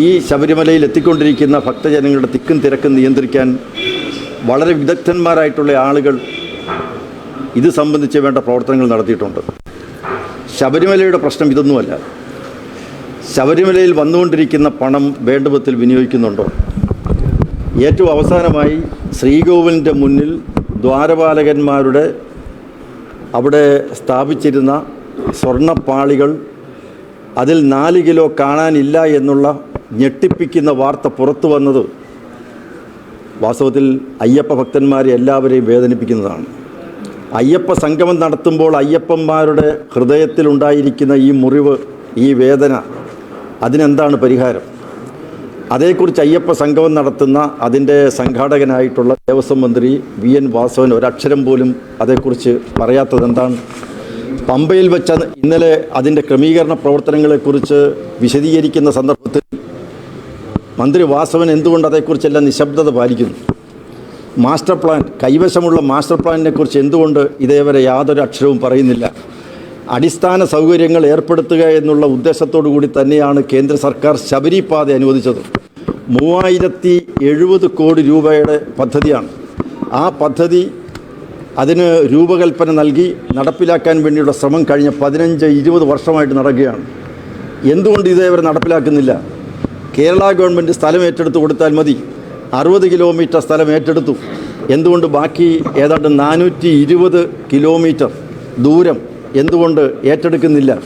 ഈ ശബരിമലയിൽ എത്തിക്കൊണ്ടിരിക്കുന്ന ഭക്തജനങ്ങളുടെ തിക്കും തിരക്കും നിയന്ത്രിക്കാൻ വളരെ വിദഗ്ധന്മാരായിട്ടുള്ള ആളുകൾ ഇത് സംബന്ധിച്ച് വേണ്ട പ്രവർത്തനങ്ങൾ നടത്തിയിട്ടുണ്ട്. ശബരിമലയുടെ പ്രശ്നം ഇതൊന്നുമല്ല. ശബരിമലയിൽ വന്നുകൊണ്ടിരിക്കുന്ന പണം വേണ്ട വിധത്തിൽ വിനിയോഗിക്കുന്നുണ്ടോ? ഏറ്റവും അവസാനമായി ശ്രീകോവിലിന്റെ മുന്നിൽ ദ്വാരപാലകന്മാരുടെ അവിടെ സ്ഥാപിച്ചിരുന്ന സ്വർണപ്പാളികൾ അതിൽ നാല് കിലോ കാണാനില്ല എന്നുള്ള ഞെട്ടിപ്പിക്കുന്ന വാർത്ത പുറത്തു വന്നത് വാസ്തവത്തിൽ അയ്യപ്പ ഭക്തന്മാരെ എല്ലാവരെയും വേദനിപ്പിക്കുന്നതാണ്. അയ്യപ്പ സംഗമം നടത്തുമ്പോൾ അയ്യപ്പന്മാരുടെ ഹൃദയത്തിലുണ്ടായിരിക്കുന്ന ഈ മുറിവ് ഈ വേദന അതിനെന്താണ് പരിഹാരം? അതേക്കുറിച്ച് അയ്യപ്പ സംഗമം നടത്തുന്ന അതിന്റെ സംഘാടകനായിട്ടുള്ള ദേവസ്വം മന്ത്രി വി എൻ വാസവൻ ഒരക്ഷരം പോലും അതേക്കുറിച്ച് പറയാത്തത് എന്താണ് പമ്പയിൽ വെച്ച ഇന്നലെ അതിന്റെ ക്രമീകരണ പ്രവർത്തനങ്ങളെക്കുറിച്ച് വിശദീകരിക്കുന്ന സന്ദർഭത്തിൽ മന്ത്രി വാസവൻ എന്തുകൊണ്ട് അതേക്കുറിച്ചെല്ലാം നിശബ്ദത പാലിക്കുന്നു? മാസ്റ്റർ പ്ലാൻ കൈവശമുള്ള മാസ്റ്റർ പ്ലാനിനെ കുറിച്ച് എന്തുകൊണ്ട് ഇതേവരെ യാതൊരു അക്ഷരവും പറയുന്നില്ല? അടിസ്ഥാന സൗകര്യങ്ങൾ ഏർപ്പെടുത്തുക എന്നുള്ള ഉദ്ദേശത്തോടു കൂടി തന്നെയാണ് കേന്ദ്ര സർക്കാർ ശബരിപാത അനുവദിച്ചത്. മൂവായിരത്തി എഴുപത് കോടി രൂപയുടെ പദ്ധതിയാണ്. ആ പദ്ധതി അതിന് രൂപകൽപ്പന നൽകി നടപ്പിലാക്കാൻ വേണ്ടിയുള്ള ശ്രമം കഴിഞ്ഞ പതിനഞ്ച് ഇരുപത് വർഷമായിട്ട് നടക്കുകയാണ്. എന്തുകൊണ്ട് ഇതേവരെ നടപ്പിലാക്കുന്നില്ല? കേരള ഗവൺമെന്റ് സ്ഥലം ഏറ്റെടുത്ത് കൊടുത്താൽ മതി. അറുപത് കിലോമീറ്റർ സ്ഥലം ഏറ്റെടുത്തു. എന്തുകൊണ്ട് ബാക്കി ഏതാണ്ട് നാനൂറ്റി ഇരുപത് കിലോമീറ്റർ ദൂരം എന്തുകൊണ്ട് ഏറ്റെടുക്കുന്നില്ല?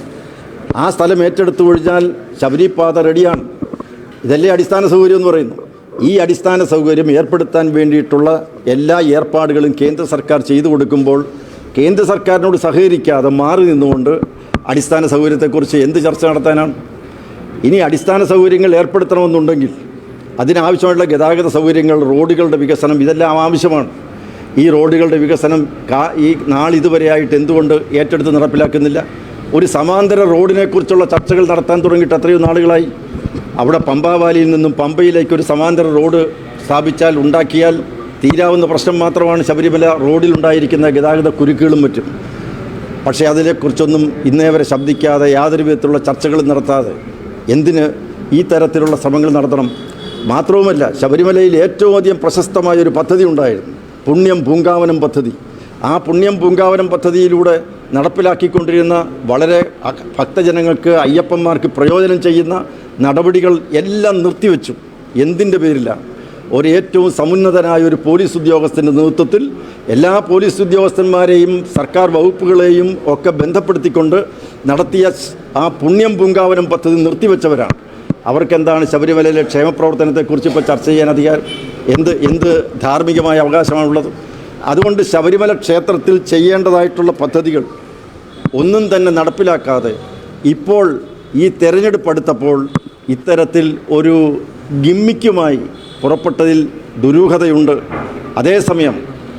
ആ സ്ഥലം ഏറ്റെടുത്തു കഴിഞ്ഞാൽ ശബരിപാത റെഡിയാണ്. ഇതല്ലേ അടിസ്ഥാന സൗകര്യം എന്ന് പറയുന്നു ഈ അടിസ്ഥാന സൗകര്യം ഏർപ്പെടുത്താൻ വേണ്ടിയിട്ടുള്ള എല്ലാ ഏർപ്പാടുകളും കേന്ദ്ര സർക്കാർ ചെയ്തു കൊടുക്കുമ്പോൾ കേന്ദ്ര സർക്കാരിനോട് സഹകരിക്കാതെ മാറി നിന്നുകൊണ്ട് അടിസ്ഥാന സൗകര്യത്തെക്കുറിച്ച് എന്ത് ചർച്ച നടത്താനാണ്? ഇനി അടിസ്ഥാന സൗകര്യങ്ങൾ ഏർപ്പെടുത്തണമെന്നുണ്ടെങ്കിൽ അതിനാവശ്യമായിട്ടുള്ള ഗതാഗത സൗകര്യങ്ങൾ റോഡുകളുടെ വികസനം ഇതെല്ലാം ആവശ്യമാണ്. ഈ റോഡുകളുടെ വികസനം കാ ഈ നാളിതുവരെയായിട്ട് എന്തുകൊണ്ട് ഏറ്റെടുത്ത് നടപ്പിലാക്കുന്നില്ല? ഒരു സമാന്തര റോഡിനെക്കുറിച്ചുള്ള ചർച്ചകൾ നടത്താൻ തുടങ്ങിയിട്ട് എത്രയോ നാളുകളായി. അവിടെ പമ്പാവാലിയിൽ നിന്നും പമ്പയിലേക്ക് ഒരു സമാന്തര റോഡ് സ്ഥാപിച്ചാൽ ഉണ്ടാക്കിയാൽ തീരാവുന്ന പ്രശ്നം മാത്രമാണ് ശബരിമല റോഡിലുണ്ടായിരിക്കുന്ന ഗതാഗത കുരുക്കുകളും മറ്റും. പക്ഷേ അതിനെക്കുറിച്ചൊന്നും ഇന്നേ വരെ ശബ്ദിക്കാതെ യാതൊരു വിധത്തിലുള്ള ചർച്ചകളും നടത്താതെ എന്തിന് ഈ തരത്തിലുള്ള ശ്രമങ്ങൾ നടത്തണം? മാത്രവുമല്ല ശബരിമലയിൽ ഏറ്റവും അധികം പ്രശസ്തമായ ഒരു പദ്ധതി ഉണ്ടായിരുന്നു. പുണ്യം പൂങ്കാവനം പദ്ധതി. ആ പുണ്യം പൂങ്കാവനം പദ്ധതിയിലൂടെ നടപ്പിലാക്കിക്കൊണ്ടിരുന്ന വളരെ ഭക്തജനങ്ങൾക്ക് അയ്യപ്പന്മാർക്ക് പ്രയോജനം ചെയ്യുന്ന നടപടികൾ എല്ലാം നിർത്തിവെച്ചു. എന്തിന്റെ പേരിലാണ് ഒരു ഏറ്റവും സമുന്നതനായ ഒരു പോലീസ് ഉദ്യോഗസ്ഥന്റെ നേതൃത്വത്തിൽ എല്ലാ പോലീസ് ഉദ്യോഗസ്ഥന്മാരെയും സർക്കാർ വകുപ്പുകളെയും ഒക്കെ ബന്ധപ്പെടുത്തിക്കൊണ്ട് നടത്തിയ ആ പുണ്യം പൂങ്കാവനം പദ്ധതി നിർത്തിവെച്ചവരാണ്. അവർക്കെന്താണ് ശബരിമലയിലെ ക്ഷേമപ്രവർത്തനത്തെക്കുറിച്ച് ഇപ്പോൾ ചർച്ച ചെയ്യാൻ അധികാരം? എന്ത് എന്ത് ധാർമ്മികമായ അവകാശമാണുള്ളത്? അതുകൊണ്ട് ശബരിമല ക്ഷേത്രത്തിൽ ചെയ്യേണ്ടതായിട്ടുള്ള പദ്ധതികൾ ഒന്നും തന്നെ നടപ്പിലാക്കാതെ ഇപ്പോൾ ഈ തെരഞ്ഞെടുപ്പ് അടുത്തപ്പോൾ ഇത്തരത്തിൽ ഒരു ഗിമ്മിക്കുമായി പുറപ്പെട്ടതിൽ ദുരൂഹതയുണ്ട്. അതേസമയം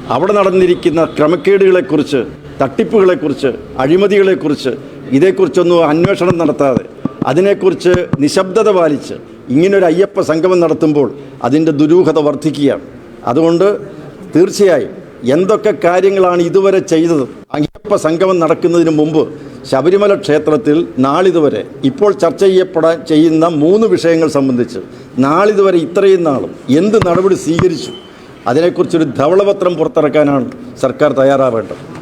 അവിടെ നടന്നിരിക്കുന്ന ക്രമക്കേടുകളെക്കുറിച്ച് തട്ടിപ്പുകളെക്കുറിച്ച് അഴിമതികളെക്കുറിച്ച് ഇതേക്കുറിച്ചൊന്നും അന്വേഷണം നടത്താതെ അതിനെക്കുറിച്ച് നിശബ്ദത പാലിച്ച് ഇങ്ങനൊരു അയ്യപ്പ സംഗമം നടത്തുമ്പോൾ അതിന്റെ ദുരൂഹത വർദ്ധിക്കുകയാണ്. അതുകൊണ്ട് തീർച്ചയായും എന്തൊക്കെ കാര്യങ്ങളാണ് ഇതുവരെ ചെയ്തത്? അയ്യപ്പ സംഗമം നടക്കുന്നതിന് മുമ്പ് ശബരിമല ക്ഷേത്രത്തിൽ നാളിതുവരെ ഇപ്പോൾ ചർച്ച ചെയ്യപ്പെടാൻ ചെയ്യുന്ന മൂന്ന് വിഷയങ്ങൾ സംബന്ധിച്ച് നാളിതുവരെ ഇത്രയും നാളും എന്ത് നടപടി സ്വീകരിച്ചു? അതിനെക്കുറിച്ചൊരു ധവളപത്രം പുറത്തിറക്കാനാണ് സർക്കാർ തയ്യാറാവേണ്ടത്.